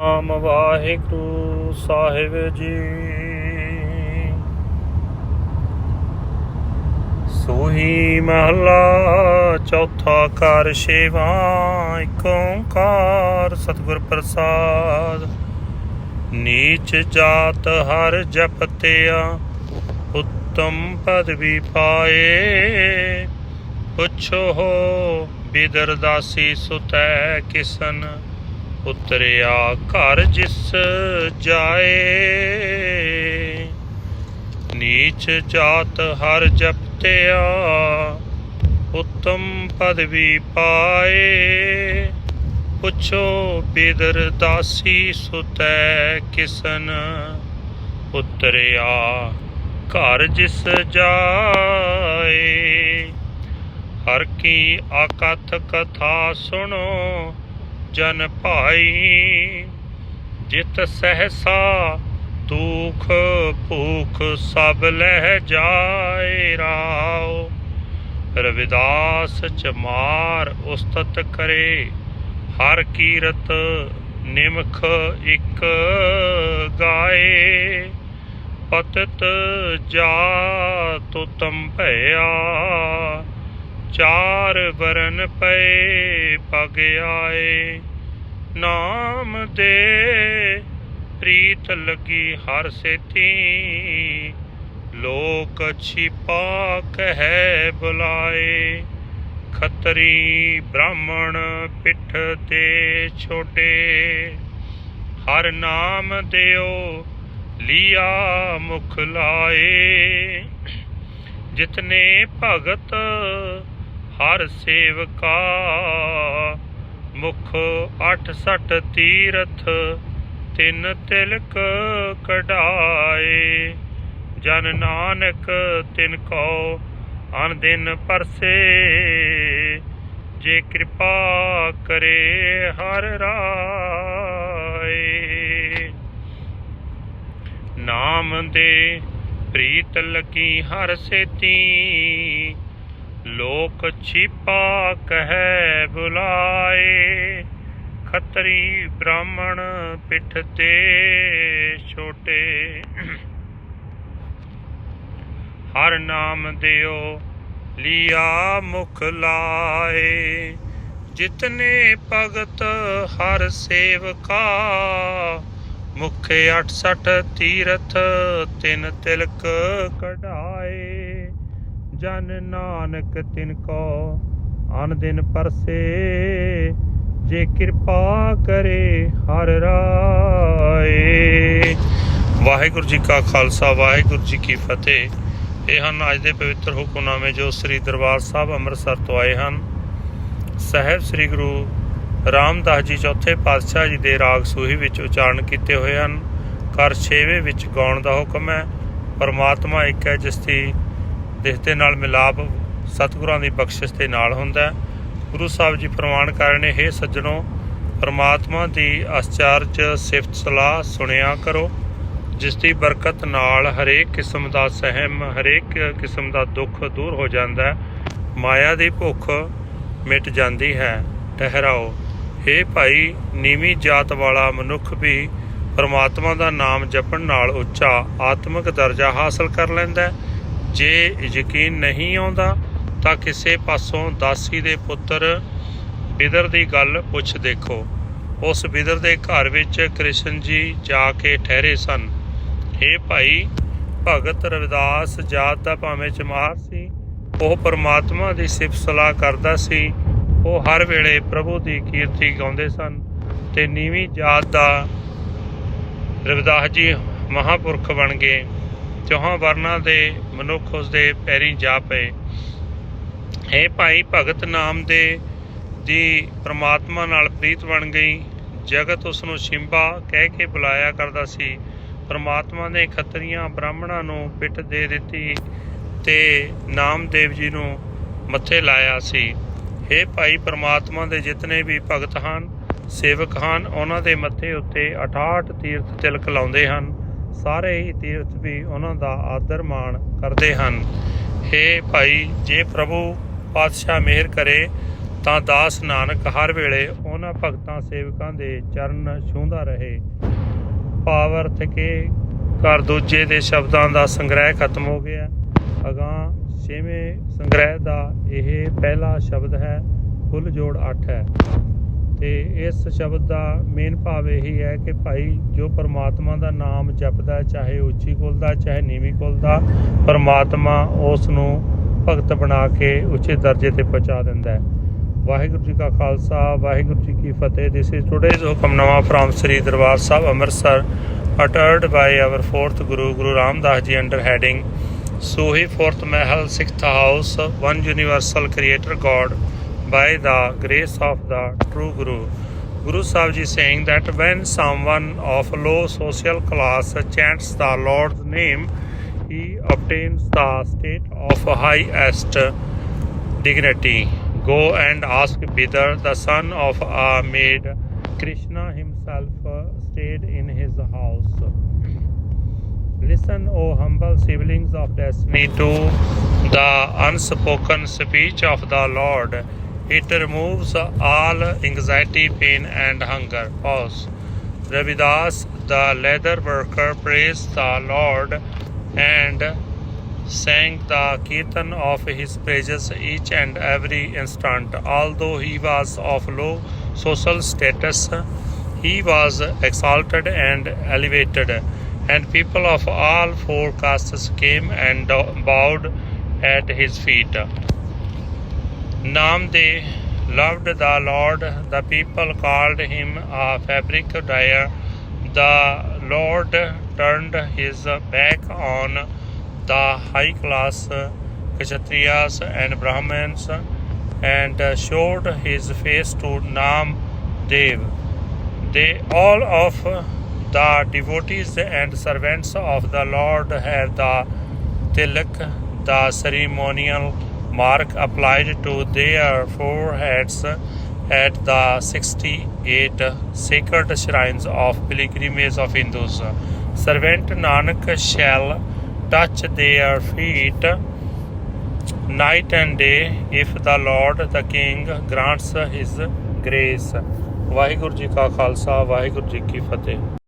ਨਾਮ ਵਾਹਿਗੁਰੂ ਸਾਹਿਬ ਜੀ। ਸੋਹੀ ਮਹਲਾ ਚੌਥਾ ਕਰ ਸੇਵਾ ਏਕ ਓੰਕਾਰ ਸਤਿਗੁਰ ਪ੍ਰਸਾਦ। ਨੀਚ ਜਾਤ ਹਰ ਜਪਤਿਆ, ਉੱਤਮ ਪਦਵੀ ਪਾਏ। ਪੁੱਛੋ ਬਿਦਰ ਦਾਸੀ ਸੁਤੈ ਕਿਸਨ। ਉਤਰਿਆ ਘਰ ਜਿਸ ਜਾਏ। ਨੀਚ ਜਾਤ ਹਰ ਜਪਤਿਆ, ਉੱਤਮ ਪਦਵੀ ਪਾਏ। ਪੁੱਛੋ ਬਿਦਰ ਦਾਸੀ ਸੁਤੈ ਕਿਸਨ, ਉਤਰਿਆ ਘਰ ਜਿਸ ਜਾਏ। ਹਰ ਕੀ ਆਕਤ ਕਥਾ ਸੁਣੋ ਜਨ ਭਾਈ, ਜਿਤ ਸਹਸਾ ਦੁਖ ਭੂਖ ਸਭ ਲਹਿ ਜਾਏ ਰਾਓ। ਰਵਿਦਾਸ ਚਮਾਰ ਉਸਤਤ ਕਰੇ, ਹਰ ਕੀਰਤ ਨਿਮਖ ਇੱਕ ਗਾਏ। ਪਤਤ ਜਾ ਤੁਤਮ ਭਇਆ ਚਾਰ ਵਰਨ ਪਏ ਪਗ ਆਏ। ਨਾਮ ਦੇ ਪ੍ਰੀਤ ਲੱਗੀ ਹਰ ਸੇਤੀ। ਲੋਕ ਛਿਪਾ ਕਹਿ ਬੁਲਾਏ। ਖੱਤਰੀ ਬ੍ਰਾਹਮਣ ਪਿੱਠ ਤੇ ਛੋਟੇ। ਹਰ ਨਾਮ ਦਿਓ ਲਿਆ ਮੁਖ ਲਾਏ। ਜਿਤਨੇ ਭਗਤ ਹਰ ਸੇਵਕਾ ਮੁਖ 68 ਤੀਰਥ ਤਿੰਨ ਤਿਲਕ ਕਢਾਏ। ਜਨ ਨਾਨਕ ਤਿਨ ਕੋ ਅਨ ਦਿਨ ਪਰਸੇ, ਜੇ ਕਿਰਪਾ ਕਰੇ ਹਰ ਰਾਏ। ਨਾਮ ਦੇ ਪ੍ਰੀਤ ਲੱਗੀ ਹਰ ਸੇਤੀ ਲੋਕ ਛਿਪਾ ਕਹਿ ਬੁਲਾਏ, ਖੱਤਰੀ ਬ੍ਰਾਹਮਣ ਪਿੱਠ ਤੇ ਛੋਟੇ। ਹਰ ਨਾਮ ਦਿਓ, ਲਿਆ ਮੁਖ ਲਾਏ, ਜਿਤਨੇ ਭਗਤ ਹਰ ਸੇਵਕਾ, ਮੁਖ 68 ਤੀਰਥ ਤਿੰਨ ਤਿਲਕ ਕਢਾਏ। ਜਨ ਨਾਨਕ ਤਿਨ ਕੋ, ਅਨ ਦਿਨ ਪਰਸੇ, ਜੇ ਕਿਰਪਾ ਕਰੇ ਹਰ ਰਾਏ। ਵਾਹਿਗੁਰੂ ਜੀ ਕਾ ਖਾਲਸਾ, ਵਾਹਿਗੁਰੂ ਜੀ ਕੀ ਫਤਿਹ। ਇਹ ਹਨ ਅੱਜ ਦੇ ਪਵਿੱਤਰ ਹੁਕਮਨਾਮੇ ਜੋ ਸ੍ਰੀ ਦਰਬਾਰ ਸਾਹਿਬ ਅੰਮ੍ਰਿਤਸਰ ਤੋਂ ਆਏ ਹਨ। ਸਾਹਿਬ ਸ੍ਰੀ ਗੁਰੂ ਰਾਮਦਾਸ ਜੀ ਚੌਥੇ ਪਾਤਸ਼ਾਹ ਜੀ ਦੇ ਰਾਗ ਸੂਹੀ ਵਿੱਚ ਉਚਾਰਨ ਕੀਤੇ ਹੋਏ ਹਨ। ਕਰ ਛੇਵੇਂ ਵਿੱਚ ਗਾਉਣ ਦਾ ਹੁਕਮ ਹੈ। ਪਰਮਾਤਮਾ ਇੱਕ ਹੈ, ਜਿਸ ਦੀ ਦਿਸ ਦੇ ਨਾਲ ਮਿਲਾਪ ਸਤਿਗੁਰਾਂ ਦੀ ਬਖਸ਼ਿਸ਼ ਦੇ ਨਾਲ ਹੁੰਦਾ ਹੈ। ਗੁਰੂ ਸਾਹਿਬ ਜੀ ਪ੍ਰਮਾਣ ਕਰ ਰਹੇ ਨੇ, ਹੇ ਸੱਜਣੋ, ਪਰਮਾਤਮਾ ਦੀ ਅਚਰਜ ਸਿਫਤ ਸਲਾਹ ਸੁਣਿਆ ਕਰੋ। ਜਿਸ ਦੀ ਬਰਕਤ ਨਾਲ ਹਰੇਕ ਕਿਸਮ ਦਾ ਸਹਿਮ, ਹਰੇਕ ਕਿਸਮ ਦਾ ਦੁੱਖ ਦੂਰ ਹੋ ਜਾਂਦਾ ਹੈ। ਮਾਇਆ ਦੀ ਭੁੱਖ ਮਿਟ ਜਾਂਦੀ ਹੈ, ਠਹਿਰਾਓ। ਹੇ ਭਾਈ, ਨੀਵੀਂ ਜਾਤ ਵਾਲਾ ਮਨੁੱਖ ਵੀ ਪਰਮਾਤਮਾ ਦਾ ਨਾਮ ਜਪਣ ਨਾਲ ਉੱਚਾ ਆਤਮਿਕ ਦਰਜਾ ਹਾਸਲ ਕਰ ਲੈਂਦਾ ਹੈ। ਜੇ ਯਕੀਨ ਨਹੀਂ ਆਉਂਦਾ ਤਾਂ ਕਿਸੇ ਪਾਸੋਂ ਦਾਸੀ ਦੇ ਪੁੱਤਰ ਬਿਦਰ ਦੀ ਗੱਲ ਪੁੱਛ ਦੇਖੋ। ਉਸ ਬਿਦਰ ਦੇ ਘਰ ਵਿੱਚ ਕ੍ਰਿਸ਼ਨ ਜੀ ਜਾ ਕੇ ਠਹਿਰੇ ਸਨ। ਹੇ ਭਾਈ, ਭਗਤ ਰਵਿਦਾਸ ਜਾਤ ਦਾ ਭਾਵੇਂ ਚਮਾਰ ਸੀ, ਉਹ ਪਰਮਾਤਮਾ ਦੀ ਸਿਫਤ ਸਲਾਹ ਕਰਦਾ ਸੀ। ਉਹ ਹਰ ਵੇਲੇ ਪ੍ਰਭੂ ਦੀ ਕੀਰਤੀ ਗਾਉਂਦੇ ਸਨ ਤੇ ਨੀਵੀਂ ਜਾਤ ਦਾ ਰਵਿਦਾਸ ਜੀ ਮਹਾਪੁਰਖ ਬਣ ਗਏ। ਚੌਹਾਂ ਵਰਨਾਂ ਦੇ ਮਨੁੱਖ ਉਸ ਦੇ ਪੈਰੀਂ ਜਾ ਪਏ। ਹੇ ਭਾਈ, ਭਗਤ ਨਾਮ ਦੇ ਦੀ ਪ੍ਰਮਾਤਮਾ ਨਾਲ ਪ੍ਰੀਤ ਬਣ ਗਈ। ਜਗਤ ਉਸ ਨੂੰ ਸ਼ਿੰਬਾ ਕਹਿ ਕੇ ਬੁਲਾਇਆ ਕਰਦਾ ਸੀ। ਪ੍ਰਮਾਤਮਾ ਨੇ ਖੱਤਰੀਆਂ ਬ੍ਰਾਹਮਣਾਂ ਨੂੰ ਪਿੱਠ ਦੇ ਦਿੱਤੀ ਤੇ ਨਾਮਦੇਵ ਜੀ ਨੂੰ ਮੱਥੇ ਲਾਇਆ ਸੀ। ਹੇ ਭਾਈ, ਪ੍ਰਮਾਤਮਾ ਦੇ ਜਿਤਨੇ ਵੀ ਭਗਤ ਹਨ, ਸੇਵਕ ਹਨ, ਉਹਨਾਂ ਦੇ ਮੱਥੇ ਉੱਤੇ 68 ਤੀਰਥ ਤਿਲਕ ਲਾਉਂਦੇ ਹਨ। ਸਾਰੇ ਹੀ ਤੀਰਥ ਵੀ ਉਹਨਾਂ ਦਾ ਆਦਰ ਮਾਣ ਕਰਦੇ ਹਨ। ਹੇ ਭਾਈ, ਜੇ ਪ੍ਰਭੂ ਪਾਤਸ਼ਾਹ ਮਿਹਰ ਕਰੇ, ਤਾਂ ਦਾਸ ਨਾਨਕ ਹਰ ਵੇਲੇ ਉਹਨਾਂ ਭਗਤਾਂ ਸੇਵਕਾਂ ਦੇ ਚਰਨ ਛੂੰਹਦਾ ਰਹੇ। ਭਾਵ ਅਰਥ ਕਿ ਘਰ ਦੂਜੇ ਦੇ ਸ਼ਬਦਾਂ ਦਾ ਸੰਗ੍ਰਹਿ ਖਤਮ ਹੋ ਗਿਆ। ਅਗਾਂਹ ਛੇਵੇਂ ਸੰਗ੍ਰਹਿ ਦਾ ਇਹ ਪਹਿਲਾ ਸ਼ਬਦ ਹੈ ਕੁੱਲ ਜੋੜ 8 ਹੈ। ਤੇ ਇਸ ਸ਼ਬਦ ਦਾ ਮੇਨ ਭਾਵ ਇਹੀ ਹੈ ਕਿ ਭਾਈ ਜੋ ਪਰਮਾਤਮਾ ਦਾ ਨਾਮ ਜਪਦਾ ਚਾਹੇ ਉੱਚੀ ਕੁਲ ਦਾ ਚਾਹੇ ਨੀਵੀਂ ਕੁਲ ਦਾ ਪਰਮਾਤਮਾ ਉਸ ਨੂੰ ਭਗਤ ਬਣਾ ਕੇ ਉੱਚੇ ਦਰਜੇ ਤੇ ਪਹੁੰਚਾ ਦਿੰਦਾ ਹੈ। ਵਾਹਿਗੁਰੂ ਜੀ ਕਾ ਖਾਲਸਾ ਵਾਹਿਗੁਰੂ ਜੀ ਕੀ ਫਤਿਹ। This is today's hukamnama from Sri Darbar Sahib Amritsar uttered by our fourth Guru, Guru Ramdas Ji under heading Suhi Fourth Mahal, Sixth House, One Universal Creator God by the grace of the True Guru. Guru Sahib Ji saying that when someone of low social class chants the Lord's name, he obtains the state of highest dignity. Go and ask Bidar, the son of a maid. Krishna himself stayed in his house. Listen, O humble siblings of destiny, to the unspoken speech of the Lord. It removes all anxiety, pain, and hunger. Pause. Ravidas, the leather worker, praised the Lord and sang the kirtan of his praises each and every instant. Although he was of low social status, he was exalted and elevated, and people of all four castes came and bowed at his feet. Namde loved the Lord. The people called him a fabric dyer. The Lord turned his back on the high class Kshatriyas and Brahmins and showed his face to Nam Dev. They all of the devotees and servants of the Lord had the tilak, the ceremonial mark applied to their foreheads at the 68 sacred shrines of pilgrimage of Hindus. Servant Nanak shall touch their feet night and day if the Lord the King grants his grace. Waheguru ji ਕਾ ਖਾਲਸਾ ਵਾਹਿਗੁਰੂ ਜੀ ਕੀ ਫਤਿਹ